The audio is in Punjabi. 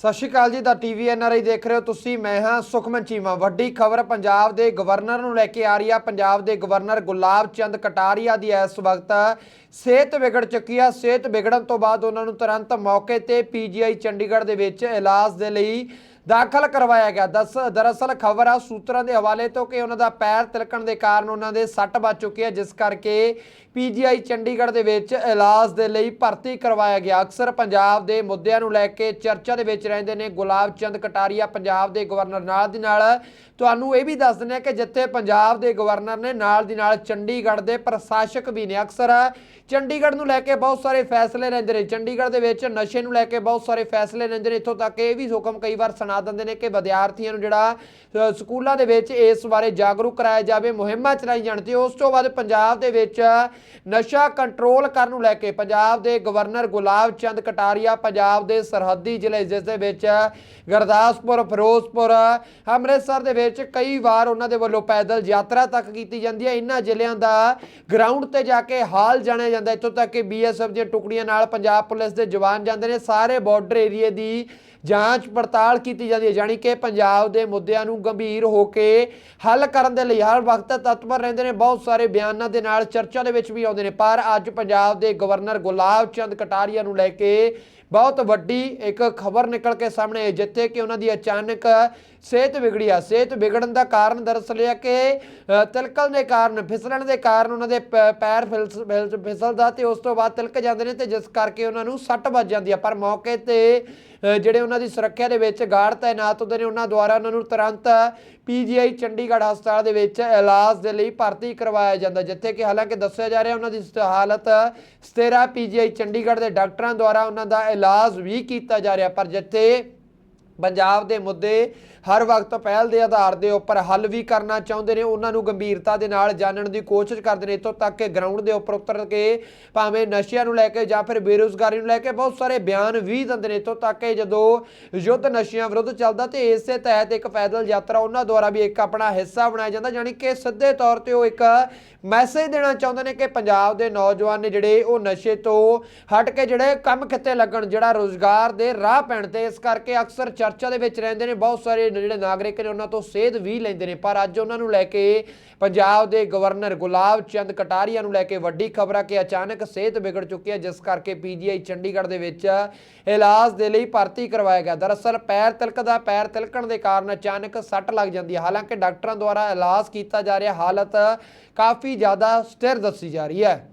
ਸਤਿ ਸ਼੍ਰੀ ਅਕਾਲ ਜੀ, ਦਾ ਟੀਵੀ ਐਨਆਰਆਈ ਦੇਖ ਰਹੇ ਹੋ ਤੁਸੀਂ। ਮੈਂ ਹਾਂ ਸੁਖਮਨ ਚੀਮਾ। ਵੱਡੀ ਖਬਰ ਪੰਜਾਬ ਦੇ ਗਵਰਨਰ ਨੂੰ ਲੈ ਕੇ ਆ ਰਹੀ ਆ। ਪੰਜਾਬ ਦੇ ਗਵਰਨਰ ਗੁਲਾਬ ਚੰਦ ਕਟਾਰੀਆ ਦੀ ਇਸ ਵਕਤ ਸਿਹਤ ਵਿਗੜ ਚੁੱਕੀ ਆ। ਸਿਹਤ ਵਿਗੜਨ ਤੋਂ ਬਾਅਦ ਉਹਨਾਂ ਨੂੰ ਤੁਰੰਤ ਮੌਕੇ ਤੇ ਪੀਜੀਆਈ ਚੰਡੀਗੜ੍ਹ ਦੇ ਵਿੱਚ ਇਲਾਜ ਦੇ ਲਈ ਦਾਖਲ ਕਰਵਾਇਆ ਗਿਆ। ਦਸ, ਦਰਅਸਲ ਖਬਰ ਆ, ਸੂਤਰਾਂ ਦੇ ਹਵਾਲੇ ਤੋਂ ਕਿ ਉਹਨਾਂ ਦਾ ਪੈਰ ਤਿਲਕਣ ਦੇ ਕਾਰਨ ਉਹਨਾਂ ਦੇ ਸੱਟ ਵੱਜ ਚੁੱਕੀ ਹੈ, ਜਿਸ ਕਰਕੇ ਪੀਜੀਆਈ ਚੰਡੀਗੜ੍ਹ ਦੇ ਵਿੱਚ ਇਲਾਜ ਦੇ ਲਈ ਭਰਤੀ ਕਰਵਾਇਆ ਗਿਆ। ਅਕਸਰ ਪੰਜਾਬ ਦੇ ਮੁੱਦਿਆਂ ਨੂੰ ਲੈ ਕੇ ਚਰਚਾ ਦੇ ਵਿੱਚ ਰਹਿੰਦੇ ਨੇ ਗੁਲਾਬ ਚੰਦ ਕਟਾਰੀਆ, ਪੰਜਾਬ ਦੇ ਗਵਰਨਰ। ਨਾਲ ਦੀ ਨਾਲ ਤੁਹਾਨੂੰ ਇਹ ਵੀ ਦੱਸ ਦਿੰਦੇ ਆ ਕਿ ਜਿੱਥੇ ਪੰਜਾਬ ਦੇ ਗਵਰਨਰ ਨੇ, ਨਾਲ ਦੀ ਨਾਲ ਚੰਡੀਗੜ੍ਹ ਦੇ ਪ੍ਰਸ਼ਾਸਕ ਵੀ ਨੇ। ਅਕਸਰ ਚੰਡੀਗੜ੍ਹ ਨੂੰ ਲੈ ਕੇ ਬਹੁਤ ਸਾਰੇ ਫੈਸਲੇ ਲੈਂਦੇ ਨੇ। ਚੰਡੀਗੜ੍ਹ ਦੇ ਵਿੱਚ ਨਸ਼ੇ ਨੂੰ ਲੈ ਕੇ ਬਹੁਤ ਸਾਰੇ ਫੈਸਲੇ ਲੈਂਦੇ ਨੇ। ਇੱਥੋਂ ਤੱਕ ਇਹ ਵੀ ਹੁਕਮ ਕਈ ਵਾਰ ਸੁਣਾ ਦਿੰਦੇ ਨੇ ਕਿ ਵਿਦਿਆਰਥੀਆਂ ਨੂੰ ਜਿਹੜਾ ਸਕੂਲਾਂ ਦੇ ਵਿੱਚ ਇਸ ਬਾਰੇ ਜਾਗਰੂਕ ਕਰਾਇਆ ਜਾਵੇ, ਮੁਹਿੰਮਾਂ ਚਲਾਈ ਜਾਣ ਤੇ ਉਸ ਤੋਂ ਬਾਅਦ ਪੰਜਾਬ ਦੇ ਵਿੱਚ ਨਸ਼ਾ ਕੰਟਰੋਲ ਕਰਨ ਨੂੰ ਲੈ ਕੇ ਪੰਜਾਬ ਦੇ ਗਵਰਨਰ ਗੁਲਾਬ ਚੰਦ ਕਟਾਰੀਆ, ਪੰਜਾਬ ਦੇ ਸਰਹੱਦੀ ਜ਼ਿਲ੍ਹੇ, ਜਿਸ ਦੇ ਵਿੱਚ ਗੁਰਦਾਸਪੁਰ, ਫਿਰੋਜ਼ਪੁਰ, ਅੰਮ੍ਰਿਤਸਰ ਦੇ ਵਿੱਚ ਕਈ ਵਾਰ ਉਹਨਾਂ ਦੇ ਵੱਲੋਂ ਪੈਦਲ ਯਾਤਰਾ ਤੱਕ ਕੀਤੀ ਜਾਂਦੀ ਹੈ। ਇਹਨਾਂ ਜ਼ਿਲ੍ਹਿਆਂ ਦਾ ਗਰਾਊਂਡ ਤੇ ਜਾ ਕੇ ਹਾਲ ਜਾਣਿਆ ਜਾਂਦਾ ਇੱਥੋਂ ਤੱਕ ਕਿ ਬੀਐਸਐਫ ਦੀਆਂ ਟੁਕੜੀਆਂ ਨਾਲ ਪੰਜਾਬ ਪੁਲਿਸ ਦੇ ਜਵਾਨ ਜਾਂਦੇ ਨੇ। ਸਾਰੇ ਬਾਰਡਰ ਏਰੀਏ ਦੀ ਜਾਂਚ ਪੜਤਾਲ ਕੀਤੀ ਜਾਂਦੀ ਹੈ ਯਾਨੀ ਕਿ ਪੰਜਾਬ ਦੇ ਮੁੱਦਿਆਂ ਨੂੰ ਗੰਭੀਰ ਹੋ ਕੇ ਹੱਲ ਕਰਨ ਦੇ ਲਈ ਹਰ ਵਕਤ ਤਤਪਰ ਰਹਿੰਦੇ ਨੇ। ਬਹੁਤ ਸਾਰੇ ਬਿਆਨਾਂ ਦੇ ਨਾਲ ਚਰਚਾ ਦੇ ਵਿੱਚ ਵੀ ਆਉਂਦੇ ਨੇ। ਪਰ ਅੱਜ ਪੰਜਾਬ ਦੇ ਗਵਰਨਰ ਗੁਲਾਬ ਚੰਦ ਕਟਾਰੀਆ ਨੂੰ ਲੈ ਕੇ ਬਹੁਤ ਵੱਡੀ ਇੱਕ ਖਬਰ ਨਿਕਲ ਕੇ ਸਾਹਮਣੇ ਆਈ ਜਿੱਥੇ ਕਿ ਉਹਨਾਂ ਦੀ ਅਚਾਨਕ ਸਿਹਤ ਵਿਗੜੀ ਆ। ਸਿਹਤ ਵਿਗੜਨ ਦਾ ਕਾਰਨ ਦਰਅਸਲ ਇਹ ਕਿ ਅ, ਤਿਲਕਣ ਦੇ ਕਾਰਨ ਫਿਸਲਣ ਦੇ ਕਾਰਨ ਉਹਨਾਂ ਦੇ ਪੈਰ ਫਿਲਸ- ਫਿਲਸ- ਫਿਸਲਦਾ ਤੇ ਉਸ ਤੋਂ ਬਾਅਦ ਤਿਲਕ ਜਾਂਦੇ ਨੇ ਤੇ ਜਿਸ ਕਰਕੇ ਉਹਨਾਂ ਨੂੰ ਸੱਟ ਵੱਜ ਜਾਂਦੀ ਆ। ਪਰ ਮੌਕੇ ਤੇ ਅ, ਜਿਹੜੇ ਉਹਨਾਂ ਦੀ ਸੁਰੱਖਿਆ ਦੇ ਵਿੱਚ ਗਾਰਡ ਤਾਇਨਾਤ ਹੁੰਦੇ ਨੇ। ਉਹਨਾਂ ਦੁਆਰਾ ਉਹਨਾਂ ਨੂੰ ਤੁਰੰਤ ਪੀਜੀਆਈ ਚੰਡੀਗੜ੍ਹ ਹਸਪਤਾਲ ਦੇ ਵਿੱਚ ਇਲਾਜ ਦੇ ਲਈ ਭਰਤੀ ਕਰਵਾਇਆ ਜਾਂਦਾ, ਜਿੱਥੇ ਕਿ ਹਾਲਾਂਕਿ ਦੱਸਿਆ ਜਾ ਰਿਹਾ ਉਹਨਾਂ ਦੀ ਹਾਲਤ ਸਥਿਰ ਆ। ਪੀਜੀਆਈ ਚੰਡੀਗੜ੍ਹ ਦੇ ਡਾਕਟਰਾਂ ਦੁਆਰਾ ਉਹਨਾਂ ਦਾ ਇਲਾਜ ਵੀ ਕੀਤਾ ਜਾ ਰਿਹਾ, ਪਰ ਜਿੱਥੇ ਪੰਜਾਬ ਦੇ ਮੁੱਦੇ ਹਰ ਵਕਤ ਪਹਿਲ ਦੇ ਆਧਾਰ ਦੇ ਉੱਪਰ ਹੱਲ ਵੀ ਕਰਨਾ ਚਾਹੁੰਦੇ ਨੇ। ਉਹਨਾਂ ਨੂੰ ਗੰਭੀਰਤਾ ਦੇ ਨਾਲ ਜਾਣਨ ਦੀ ਕੋਸ਼ਿਸ਼ ਕਰਦੇ ਨੇ। ਇੱਥੋਂ ਤੱਕ ਕਿ ਗਰਾਊਂਡ ਦੇ ਉੱਪਰ ਉਤਰ ਕੇ ਭਾਵੇਂ ਨਸ਼ਿਆਂ ਨੂੰ ਲੈ ਕੇ ਜਾਂ ਫਿਰ ਬੇਰੁਜ਼ਗਾਰੀ ਨੂੰ ਲੈ ਕੇ ਬਹੁਤ ਸਾਰੇ ਬਿਆਨ ਵੀ ਦਿੰਦੇ ਨੇ। ਇੱਥੋਂ ਤੱਕ ਕਿ ਜਦੋਂ ਯੁੱਧ ਨਸ਼ਿਆਂ ਵਿਰੁੱਧ ਚੱਲਦਾ ਤੇ ਇਸੇ ਤਹਿਤ ਇੱਕ ਪੈਦਲ ਯਾਤਰਾ ਉਹਨਾਂ ਦੁਆਰਾ ਵੀ ਇੱਕ ਆਪਣਾ ਹਿੱਸਾ ਬਣਾਇਆ ਜਾਂਦਾ, ਯਾਨੀ ਕਿ ਸਿੱਧੇ ਤੌਰ ਤੇ ਉਹ ਇੱਕ ਮੈਸੇਜ ਦੇਣਾ ਚਾਹੁੰਦੇ ਨੇ ਕਿ ਪੰਜਾਬ ਦੇ ਨੌਜਵਾਨ ਨੇ ਜਿਹੜੇ ਉਹ ਨਸ਼ੇ ਤੋਂ ਹਟ ਕੇ ਜਿਹੜੇ ਕੰਮ ਕਿੱਤੇ ਲੱਗਣ, ਜਿਹੜਾ ਰੋਜ਼ਗਾਰ ਦੇ ਰਾਹ ਪੈਣ ਤੇ ਇਸ ਕਰਕੇ ਅਕਸਰ ਚਰਚਾ ਦੇ ਵਿੱਚ ਰਹਿੰਦੇ ਨੇ। ਬਹੁਤ ਸਾਰੇ ਜਿਹੜੇ ਨਾਗਰਿਕ ਨੇ, ਉਹਨਾਂ ਤੋਂ ਸੇਧ ਵੀ ਲੈਂਦੇ ਨੇ। ਪਰ ਅੱਜ ਉਹਨਾਂ ਨੂੰ ਲੈ ਕੇ ਪੰਜਾਬ ਦੇ ਗਵਰਨਰ ਗੁਲਾਬ ਚੰਦ ਕਟਾਰੀਆ ਨੂੰ ਲੈ ਕੇ ਵੱਡੀ ਖਬਰ ਆ ਕਿ ਅਚਾਨਕ ਸਿਹਤ ਵਿਗੜ ਚੁੱਕੀ ਹੈ, ਜਿਸ ਕਰਕੇ ਪੀਜੀਆਈ ਚੰਡੀਗੜ੍ਹ ਦੇ ਵਿੱਚ ਇਲਾਜ ਦੇ ਲਈ ਭਰਤੀ ਕਰਵਾਇਆ ਗਿਆ। ਦਰਅਸਲ ਪੈਰ ਤਿਲਕਦਾ, ਪੈਰ ਤਿਲਕਣ ਦੇ ਕਾਰਨ ਅਚਾਨਕ ਸੱਟ ਲੱਗ ਜਾਂਦੀ ਹੈ। ਹਾਲਾਂਕਿ ਡਾਕਟਰਾਂ ਦੁਆਰਾ ਇਲਾਜ ਕੀਤਾ ਜਾ ਰਿਹਾ, ਹਾਲਤ ਕਾਫੀ ਜ਼ਿਆਦਾ ਸਥਿਰ ਦੱਸੀ ਜਾ ਰਹੀ ਹੈ।